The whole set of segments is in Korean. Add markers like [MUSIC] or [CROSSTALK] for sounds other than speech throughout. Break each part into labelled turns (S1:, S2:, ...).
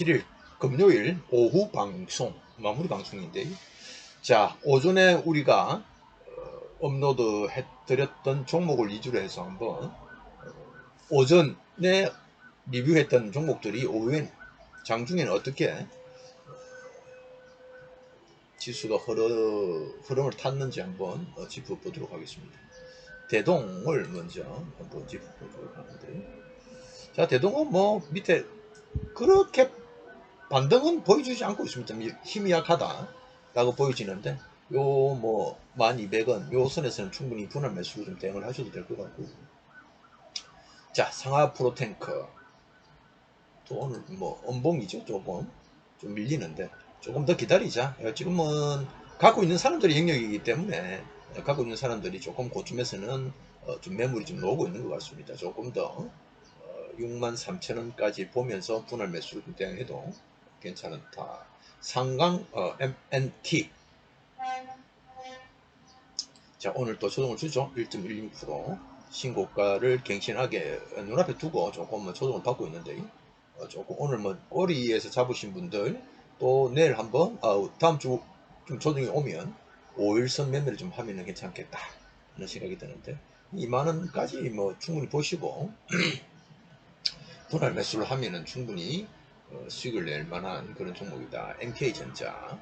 S1: 1일 금요일 오후 방송 마무리 방송인데 자 오전에 우리가 어, 업로드 해드렸던 종목을 위주로 해서 한번 어, 오전에 리뷰했던 종목들이 오후엔 장중에는 어떻게 지수가 흐르, 흐름을 탔는지 한번 어, 짚어보도록 하겠습니다. 대동을 먼저 한번 짚어보도록 하는데 자 대동은 뭐 밑에 그렇게 반등은 보여주지 않고 있습니다. 힘이 약하다 라고 보여지는데 요뭐 1200원 요 선에서는 충분히 분할 매수로 좀 대응을 하셔도 될 것 같고. 자 상하 프로탱크. 또 오늘 뭐 엄봉이죠 조금. 좀 밀리는데. 조금 더 기다리자. 지금은 갖고 있는 사람들이 영역이기 때문에 갖고 있는 사람들이 조금 고점에서는 어, 좀 매물이 좀 나오고 있는 것 같습니다. 조금 더. 63,000원까지 보면서 분할 매수를 대응해도 괜찮다. 상강 어, MNT 자 오늘 또 조정을 주죠. 1.16% 신고가를 갱신하게 눈앞에 두고 조금 뭐 조정을 받고 있는데 어, 조금 오늘 뭐 꼬리에서 잡으신 분들 또 내일 한번 어, 다음 주 좀 조정이 오면 5일선 매매를 좀 하면 괜찮겠다 하는 생각이 드는데 2만원까지 뭐 충분히 보시고 [CLEARS THROAT] 분할 매수를 하면은 충분히 어, 수익을 낼 만한 그런 종목이다. MK전자.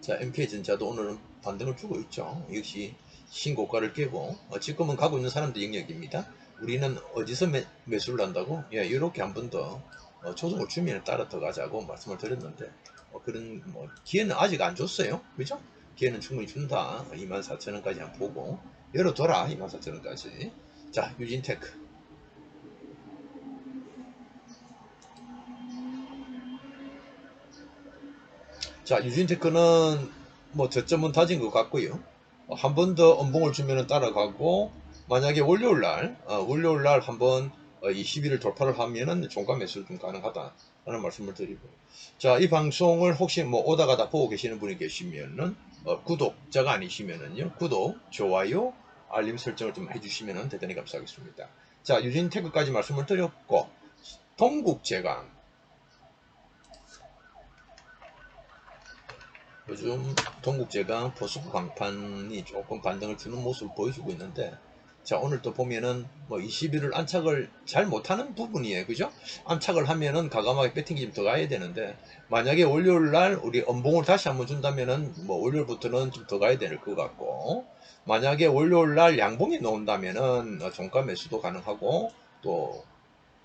S1: 자, MK전자도 오늘은 반등을 주고 있죠. 역시 신고가를 깨고 어, 지금은 가고 있는 사람들 영역입니다. 우리는 어디서 매, 매수를 한다고? 예, 이렇게 한 번더 어, 조정을 주면 따라 더 가자고 말씀을 드렸는데 어, 그런 뭐 기회는 아직 안 줬어요. 그죠? 기회는 충분히 준다. 24,000원까지 한번 보고 열어둬라. 24,000원까지. 자, 유진테크. 자, 유진테크는 뭐 저점은 다진 것 같고요. 어, 한번 더 엄봉을 주면 따라가고 만약에 월요일 날 어, 월요일 날 한번 어, 20일을 돌파를 하면은 종가 매수를 좀 가능하다. 라는 말씀을 드리고 자 이 방송을 혹시 뭐 오다 가다 보고 계시는 분이 계시면은 어, 구독자가 아니시면은요 구독 좋아요 알림 설정을 좀 해주시면 대단히 감사하겠습니다. 자 유진 태그까지 말씀을 드렸고 동국제강. 요즘 동국제강 포스코 강판이 조금 반등을 주는 모습을 보여주고 있는데 자 오늘 또 보면은 뭐 21을 안착을 잘 못하는 부분이에요. 그죠? 안착을 하면은 가감하게 배팅이 좀 더 가야 되는데 만약에 월요일 날 우리 엄봉을 다시 한번 준다면은 뭐 월요일부터는 좀 더 가야 될 것 같고 만약에 월요일 날 양봉이 나온다면은 어, 종가 매수도 가능하고 또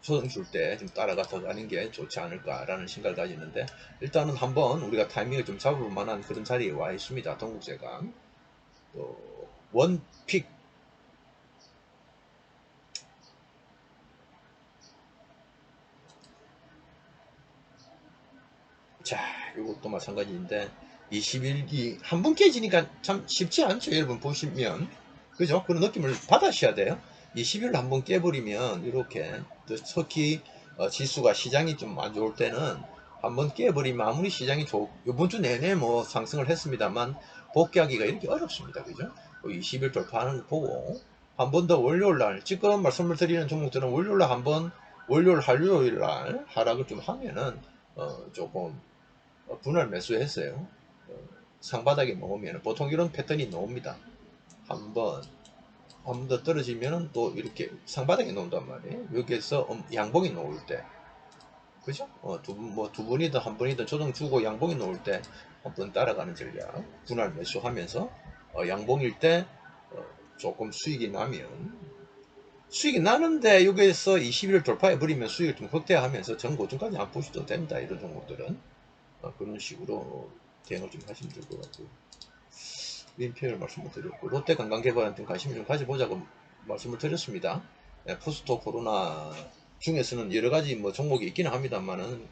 S1: 소송 줄 때 좀 따라가서 가는 게 좋지 않을까라는 생각을 가지는데 일단은 한번 우리가 타이밍을 좀 잡을 만한 그런 자리에 와 있습니다. 동국제강. 또 원픽 자, 이것도 마찬가지인데 21기 한 번 깨지니까 참 쉽지 않죠. 여러분 보시면 그죠? 그런 느낌을 받으셔야 돼요. 20일 한 번 깨버리면 이렇게 특히 어, 지수가 시장이 좀 안 좋을 때는 한번 깨버리면 아무리 시장이 좋 이번 주 내내 뭐 상승을 했습니다만 복귀하기가 이렇게 어렵습니다. 그죠? 20일 돌파하는 거 보고 한 번 더 월요일 날 지금 말씀을 드리는 종목들은 월요일 날 한번 월요일 할요일 날 하락을 좀 하면은 어, 조금 어, 분할 매수했어요. 어, 상바닥에 놓으면 보통 이런 패턴이 나옵니다. 한번 한 번 더 떨어지면 또 이렇게 상바닥에 놓는단 말이에요. 여기에서 양봉이 놓을 때 그죠? 어, 두, 뭐, 두 분이든 한 분이든 조정 주고 양봉이 놓을 때 한 번 따라가는 전략 분할 매수하면서 어, 양봉일 때 어, 조금 수익이 나면 수익이 나는데 여기에서 20일 돌파해 버리면 수익을 좀 확대하면서 전고점까지 안 보셔도 됩니다. 이런 종목들은 어, 그런 식으로 대응을 좀 하시면 될 것 같고요. 윈표를 말씀을 드렸고 롯데 관광개발한테 관심을 좀 가져보자고 말씀을 드렸습니다. 네, 포스토 코로나 중에서는 여러 가지 뭐 종목이 있기는 합니다만은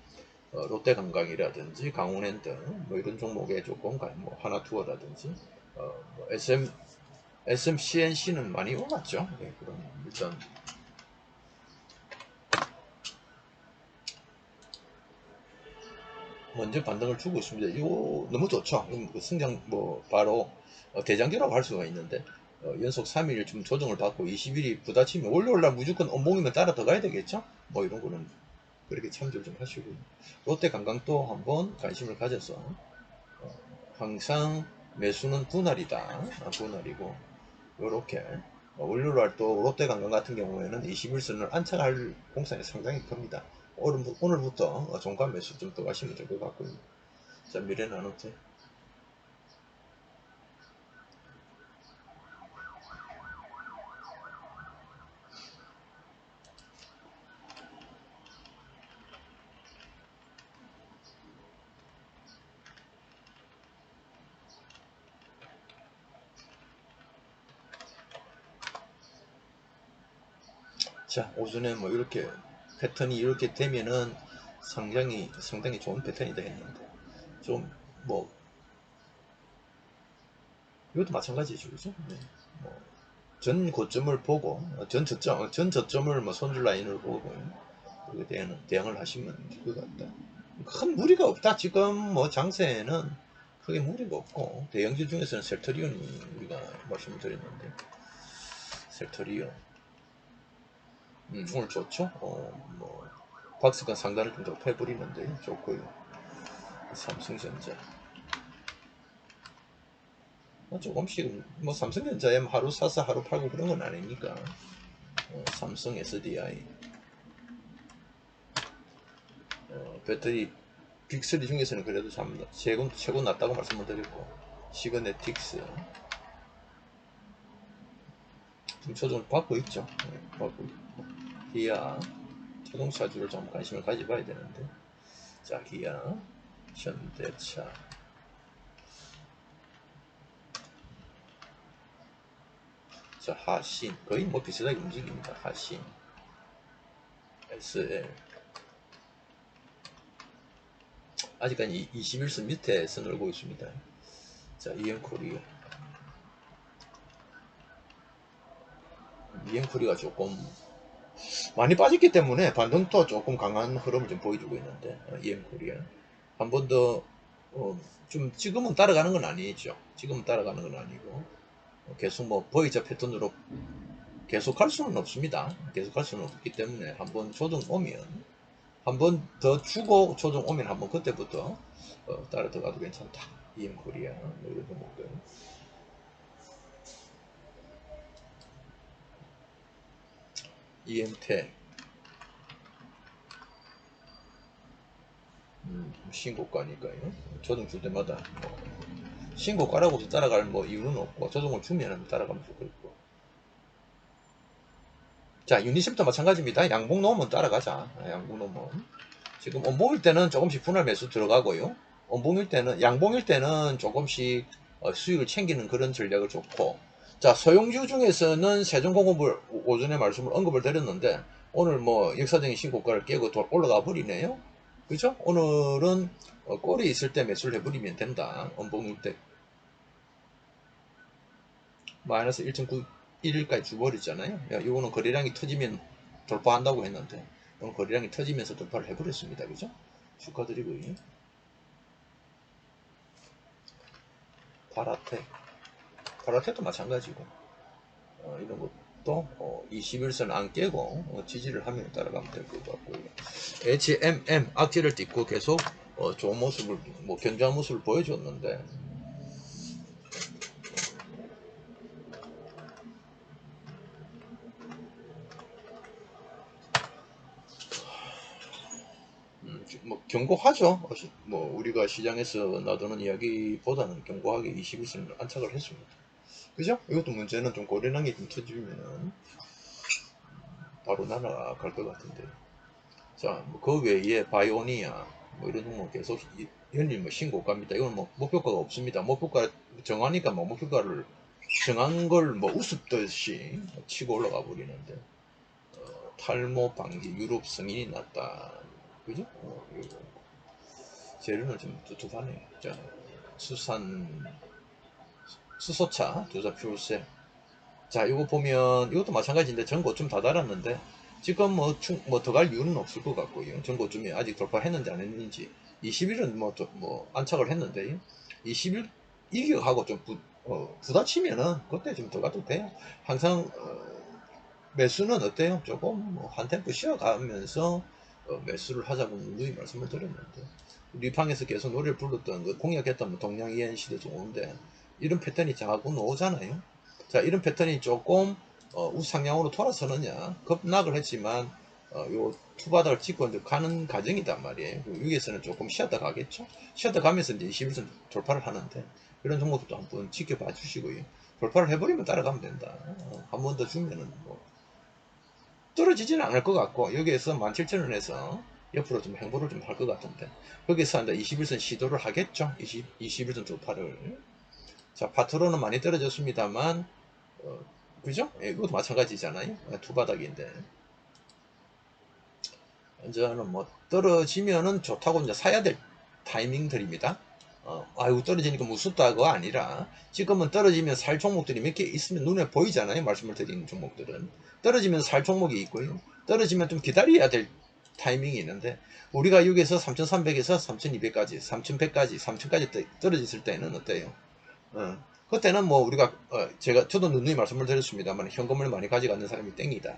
S1: 어, 롯데 관광이라든지 강원랜드 뭐 이런 종목에 조금 뭐 하나투어라든지 어, 뭐 SM SMCNC는 많이 올랐죠. 네, 그럼 일단 먼저 반등을 주고 있습니다. 이거 너무 좋죠. 그 승장 뭐 바로 어, 대장기라고 할 수가 있는데 어, 연속 3일 좀 조정을 받고 20일이 부딪히면 월요일날 무조건 엄봉이면 따라 들어가야 되겠죠? 뭐 이런 거는 그렇게 참조를 좀 하시고 롯데 관광도 한번 관심을 가져서 어, 항상 매수는 분할이다. 아, 분할이고 요렇게 어, 월요일날 또 롯데 관광 같은 경우에는 21선을 안착할 공산이 상당히 큽니다. 오늘, 오늘부터 어, 종가 매수 좀 들어가시면 될 것 같고요. 자, 미래 나노테. 자, 오전에 뭐 이렇게 패턴이 이렇게 되면은 상당히 상당히 좋은 패턴이 되겠는데 좀 뭐 이것도 마찬가지죠, 그죠? 네. 뭐전 고점을 보고 어, 전 저점 어, 전 저점을 뭐 손줄 라인을 보고 그렇게 대응, 대응을 하시면 될 것 같다. 큰 무리가 없다. 지금 뭐 장세에는 크게 무리가 없고 대형주 중에서는 셀터리온이 우리가 말씀을 드렸는데 셀터리온 음, 오늘 좋죠? 어, 뭐 박스권 상단을 좀더 패버리는데 좋고요. 삼성전자. 뭐 조금씩 뭐 삼성전자에 하루 사서 하루 팔고 그런 건 아니니까. 어, 삼성 SDI 어, 배터리 빅3 중에서는 그래도 참 최고, 최고 낮다고 말씀을 드렸고 시그네틱스. 좀 조정 받고 있죠. 네, 받고 있고 기아 자동차주를 좀 관심을 가져봐야 되는데. 자 기아 현대차. 자 하신. 거의 뭐 비슷하게 움직입니다. 하신. SL 아직까지 21선 밑에 선 놀고 있습니다. 자 이엠코리아 이엠코리가 조금 많이 빠졌기 때문에 반등도 조금 강한 흐름을 좀 보여주고 있는데 이엠코리아 한 번더 어, 좀 지금은 따라가는 건 아니죠. 지금은 따라가는 건 아니고 어, 계속 뭐 보이자 패턴으로 계속 할 수는 없습니다. 계속 할 수는 없기 때문에 한번 조정 오면 한 번 더 주고 조정 오면 한번 그때부터 어, 따라 들어가도 괜찮다. 이엠코리아 뭐 이런 종목들 EMT 음, 신고가니까요. 조정 줄 때마다 뭐 신고가라고 해서 따라갈 뭐 이유는 없고 조정을 주면 따라가면 좋겠고 자 유니십도 마찬가지입니다. 양봉 놓으면 따라가자. 아, 양봉 놓으면 지금 원봉일 때는 조금씩 분할 매수 들어가고요. 원봉일 때는 양봉일 때는 조금씩 어, 수익을 챙기는 그런 전략을 좋고 자, 소형주 중에서는 세종공업을 오전에 말씀을 언급을 드렸는데 오늘 뭐 역사적인 신고가를 깨고 또 올라가 버리네요. 그죠? 오늘은 어, 꼴이 있을 때 매수를 해버리면 된다. 원봉일 때 마이너스 1.91일까지 주버리잖아요. 이거는 거래량이 터지면 돌파한다고 했는데 오늘 거래량이 터지면서 돌파를 해버렸습니다. 그죠? 축하드리고요. 파라텍 파라텍도 마찬가지고 어, 이런 것도 어, 21선 안 깨고 어, 지지를 하면 따라가면 될 것 같고요. HMM 악지를 딛고 계속 어, 좋은 모습을 뭐 견조한 모습을 보여줬는데 음, 뭐 경고하죠. 어, 뭐 우리가 시장에서 놔두는 이야기보다는 경고하게 21선을 안착을 했습니다. 그죠? 이것도 문제는 좀 고려난게 좀 터지면은 바로 날아갈 것 같은데. 자, 뭐 그 외에 바이오니아 뭐 이런 종목 계속 연일 뭐 신고가입니다. 이건 뭐 목표가가 없습니다. 목표가 정하니까 뭐 목표가를 정한 걸 뭐 우습듯이 치고 올라가 버리는데 어, 탈모 방지 유럽 승인이 났다. 그죠? 어, 재료는 좀 두툼하네요. 자, 수산 수소차, 두자 퓨울셀. 자, 이거 보면 이것도 마찬가지인데 전고점 다 달았는데 지금 뭐, 뭐더갈 이유는 없을 것 같고요. 전고점이 아직 돌파했는지 안 했는지 20일은 뭐, 좀, 뭐 안착을 했는데 20일 이격하고 좀 부, 어, 부딪히면은 그때 좀 들어가도 돼요. 항상 어, 매수는 어때요? 조금 뭐 한 템포 쉬어가면서 어, 매수를 하자고 누누이 말씀을 드렸는데 리팡에서 계속 노래를 불렀던 그 공약했던 뭐 동양 ENC도 좋은데 이런 패턴이 자꾸 나오잖아요. 자 이런 패턴이 조금 어, 우상향으로 돌아서느냐 급락을 했지만 어, 요 투바닥을 찍고 이제 가는 과정이단 말이에요. 여기에서는 조금 쉬었다 가겠죠. 쉬었다 가면서 이제 21선 돌파를 하는데 이런 종목도 한번 지켜봐 주시고요. 돌파를 해버리면 따라가면 된다. 한번 더 주면은 뭐 떨어지지는 않을 것 같고 여기에서 17,000원에서 옆으로 좀 행보를 좀 할 것 같은데 거기서 이제 21선 시도를 하겠죠. 20, 21선 돌파를. 자 파트로는 많이 떨어졌습니다만 어, 그죠? 예, 이것도 마찬가지잖아요. 아, 두 바닥인데. 이제는 뭐 떨어지면은 좋다고 이제 사야 될 타이밍들입니다. 어, 아이고 떨어지니까 무섭다가 아니라 지금은 떨어지면 살 종목들이 몇 개 있으면 눈에 보이잖아요. 말씀을 드리는 종목들은 떨어지면 살 종목이 있고요. 떨어지면 좀 기다려야 될 타이밍이 있는데 우리가 여기서 3,300에서 3,200까지, 3,100까지, 3,000까지 떨어졌을 때는 어때요? 어, 그때는 뭐 우리가 어, 제가 저도 누누이 말씀을 드렸습니다만 현금을 많이 가져가는 사람이 땡이다.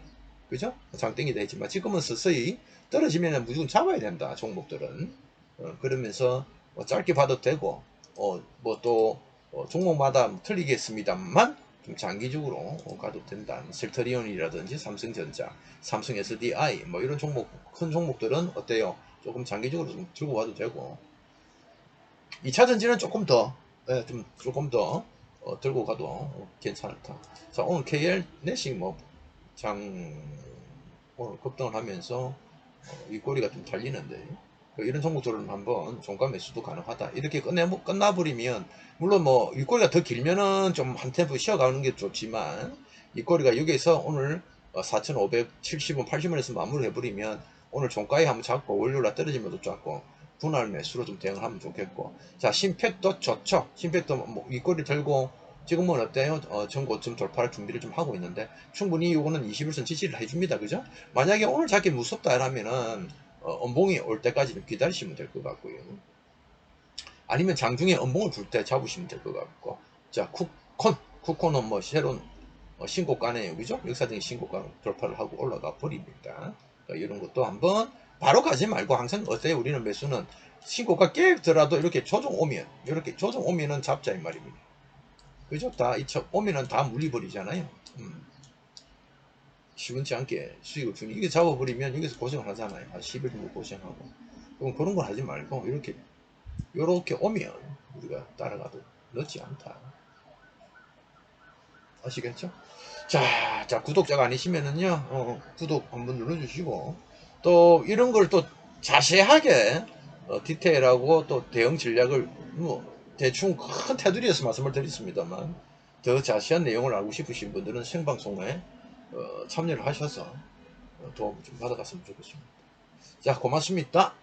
S1: 그죠? 장땡이다 했지만 지금은 서서히 떨어지면 무조건 잡아야 된다. 종목들은 어, 그러면서 뭐 짧게 봐도 되고 어, 뭐또 종목마다 틀리겠습니다만 좀 장기적으로 어, 가도 된다. 셀터리온이라든지 삼성전자, 삼성 SDI 뭐 이런 종목 큰 종목들은 어때요? 조금 장기적으로 좀 들고 와도 되고 2차 전지는 조금 더 예, 좀 조금 더 어, 들고 가도 어, 괜찮다. 자 오늘 KL 내식 뭐장 오늘 급등을 하면서 어, 이 꼬리가 좀 달리는데 그 이런 종목들은 한번 종가 매수도 가능하다. 이렇게 끝내 끝나버리면 물론 뭐 윗꼬리가 더 길면은 좀 한 템포 쉬어가는 게 좋지만 이 꼬리가 여기에서 오늘 4,570원, 80원에서 마무리 해버리면 오늘 종가에 한번 잡고 월요일날 떨어지면도 잡고 분할 매수로 좀 대응을 하면 좋겠고 자 심팩도 좋죠. 심팩도 뭐 윗꼬리 들고 지금은 어때요? 어, 전고점 돌파할 준비를 좀 하고 있는데 충분히 이거는 21선 지지를 해줍니다. 그죠? 만약에 오늘 잡기 무섭다라면은 어, 음봉이 올 때까지 좀 기다리시면 될 것 같고요. 아니면 장중에 음봉을 줄때 잡으시면 될 것 같고 자 쿠콘 쿠콘은 뭐 새로운 어, 신고가네요. 그죠? 역사적인 신고가 돌파를 하고 올라가 버립니다. 그러니까 이런 것도 한번 바로 가지 말고 항상 어때요? 우리는 매수는 신고가 깨더라도 이렇게 조정 오면 이렇게 조정 오면은 잡자 이 말입니다. 그죠? 다 이차 오면은 다 물리버리잖아요. 음. 시원치 않게 수익을 주니 이게 잡아버리면 여기서 고생을 하잖아요. 한 10일 정도 고생하고. 그럼 그런 걸 하지 말고 이렇게 요렇게 오면 우리가 따라가도 늦지 않다. 아시겠죠? 자, 자 구독자가 아니시면은요 어, 구독 한번 눌러주시고 또 이런 걸 또 자세하게 어, 디테일하고 또 대응 전략을 뭐 대충 큰 테두리에서 말씀을 드렸습니다만 더 자세한 내용을 알고 싶으신 분들은 생방송에 어, 참여를 하셔서 어, 도움을 좀 받아갔으면 좋겠습니다. 자, 고맙습니다.